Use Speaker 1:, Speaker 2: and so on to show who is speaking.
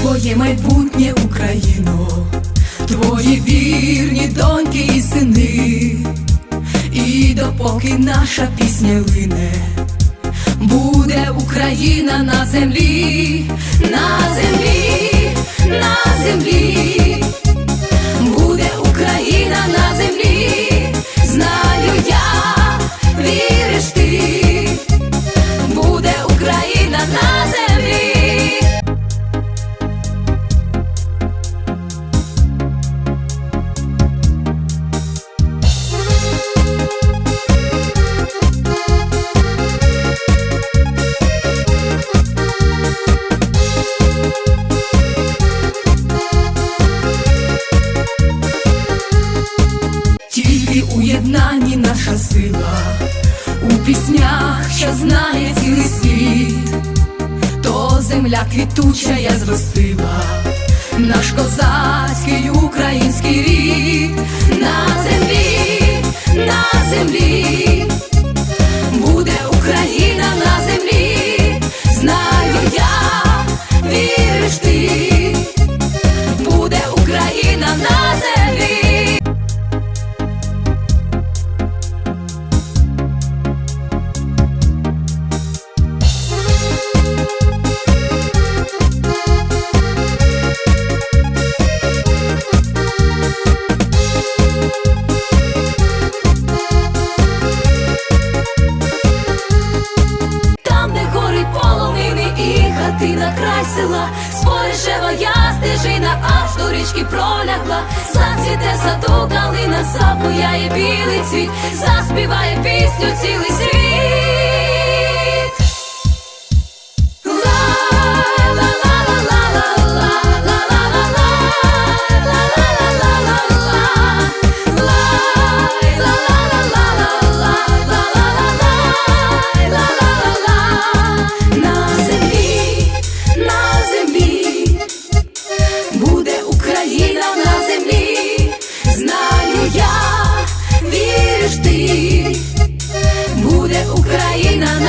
Speaker 1: твоє майбутнє Україно, твої вірні доньки і сини, і допоки наша пісня лине, буде Україна на землі, на землі, на землі, у наша сила, у піснях, що знає цілий світ, то земля квітуча я зростила, наш козацький український рід на землі, на землі, і хатина край села, споришева стежина, аж до річки пролягла, зацвіте саду калина, запуяє білий цвіт, заспіває пісню цілий світ. Україна.